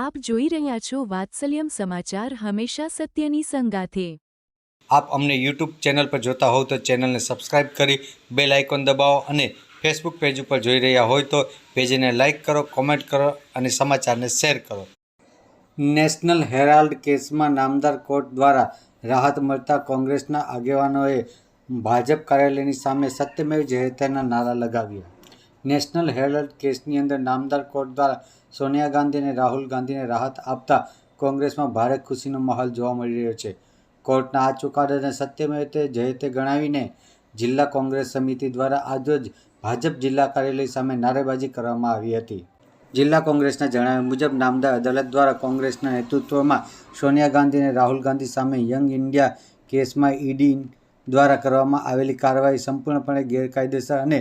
આપ જોઈ રહ્યા છો વાત્સલ્યમ સમાચાર હંમેશા સત્યની સંગાથે. આપ અમને યુટ્યુબ ચેનલ પર જોતા હોવ તો ચેનલને સબસ્ક્રાઇબ કરી બેલ આઇકોન દબાવો અને ફેસબુક પેજ ઉપર જોઈ રહ્યા હોય તો પેજને લાઇક કરો, કોમેન્ટ કરો અને સમાચારને શેર કરો. નેશનલ હેરાલ્ડ કેસમાં નામદાર કોર્ટ દ્વારા રાહત મળતા કોંગ્રેસના આગેવાનોએ ભાજપ કાર્યાલયની સામે સત્યમેવ જયતેના નારા લગાવ્યા. નેશનલ હેરાલ્ડ કેસની અંદર નામદાર કોર્ટ દ્વારા સોનિયા ગાંધી અને રાહુલ ગાંધીને રાહત આપતા કોંગ્રેસમાં ભારે ખુશીનો માહોલ જોવા મળી રહ્યો છે. કોર્ટના આ ચુકાદાને સત્યમેવ તે જયતે ગણાવીને જિલ્લા કોંગ્રેસ સમિતિ દ્વારા આજરોજ ભાજપ જિલ્લા કાર્યાલય સામે નારેબાજી કરવામાં આવી હતી. જિલ્લા કોંગ્રેસના જણાવ્યા મુજબ નામદાર અદાલત દ્વારા કોંગ્રેસના નેતૃત્વમાં સોનિયા ગાંધી અને રાહુલ ગાંધી સામે યંગ ઇન્ડિયા કેસમાં ઈડી દ્વારા કરવામાં આવેલી કાર્યવાહી સંપૂર્ણપણે ગેરકાયદેસર અને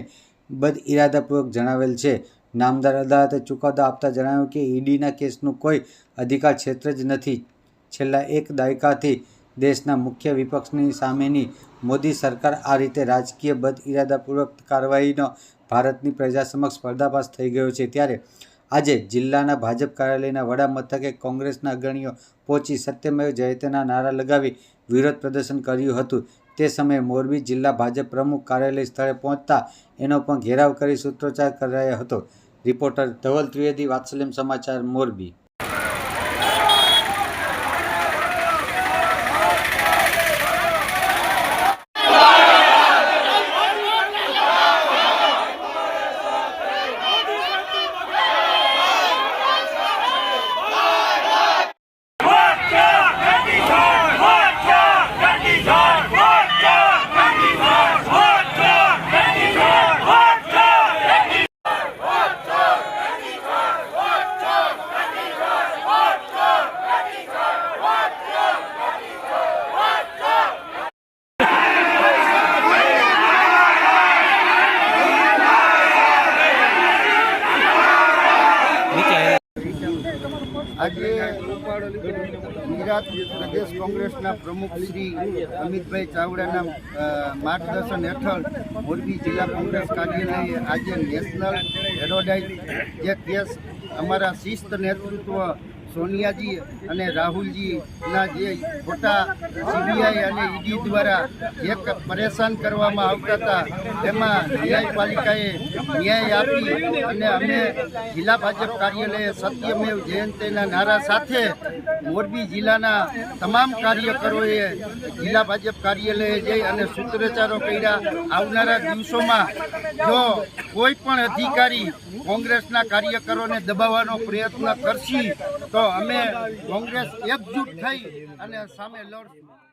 બદઇરાદાપૂર્વક જણાવેલ છે. નામદાર અદાલતે ચુકાદો આપતા જણાવ્યું કે ઈડીના કેસનું કોઈ અધિકાર ક્ષેત્ર જ નથી. છેલ્લા એક દાયકાથી દેશના મુખ્ય વિપક્ષની સામેની મોદી સરકાર આ રીતે રાજકીય બદઇરાદાપૂર્વક કાર્યવાહીનો ભારતની પ્રજા સમક્ષ પર્દાફાશ થઈ ગયો છે. ત્યારે આજે જિલ્લાના ભાજપ કાર્યાલયના વડા મથકે કોંગ્રેસના અગ્રણીઓ પહોંચી સત્યમેવ જયતેના નારા લગાવી વિરોધ પ્રદર્શન કર્યું હતું. તે સમયે મોરબી જિલ્લા ભાજપ પ્રમુખ કાર્યાલય સ્થળે પહોંચતા એનો પણ ઘેરાવ કરી સૂત્રોચ્ચાર કરાયો હતો. રિપોર્ટર ધવલ ત્રિવેદી, વાત્સલ્યમ સમાચાર, મોરબી. આજે ગુજરાત પ્રદેશ કોંગ્રેસના પ્રમુખ શ્રી અમિતભાઈ ચાવડાના માર્ગદર્શન હેઠળ મોરબી જિલ્લા કોંગ્રેસ કાર્યાલયે આજે નેશનલ હેરોડાઇઝ જે કેસ અમારા શિસ્ત નેતૃત્વ સોનિયાજી અને રાહુલજીના જે ખોટા સીબીઆઈ અને ઈડી દ્વારા જે પરેશાન કરવામાં આવતા હતા એમાં ન્યાયપાલિકાએ ન્યાય આપી અને અમે જિલ્લા ભાજપ કાર્યાલયે સત્યમેવ જયંતિના નારા સાથે મોરબી જિલ્લાના તમામ કાર્યકરોએ જિલ્લા ભાજપ કાર્યાલયે જઈ અને સૂત્રોચ્ચારો કર્યા. આવનારા દિવસોમાં જો કોઈ પણ અધિકારી કોંગ્રેસના કાર્યકરોને દબાવવાનો પ્રયત્ન કરશી તો અમે કોંગ્રેસ એકજૂટ થઈ અને સામે લડશું.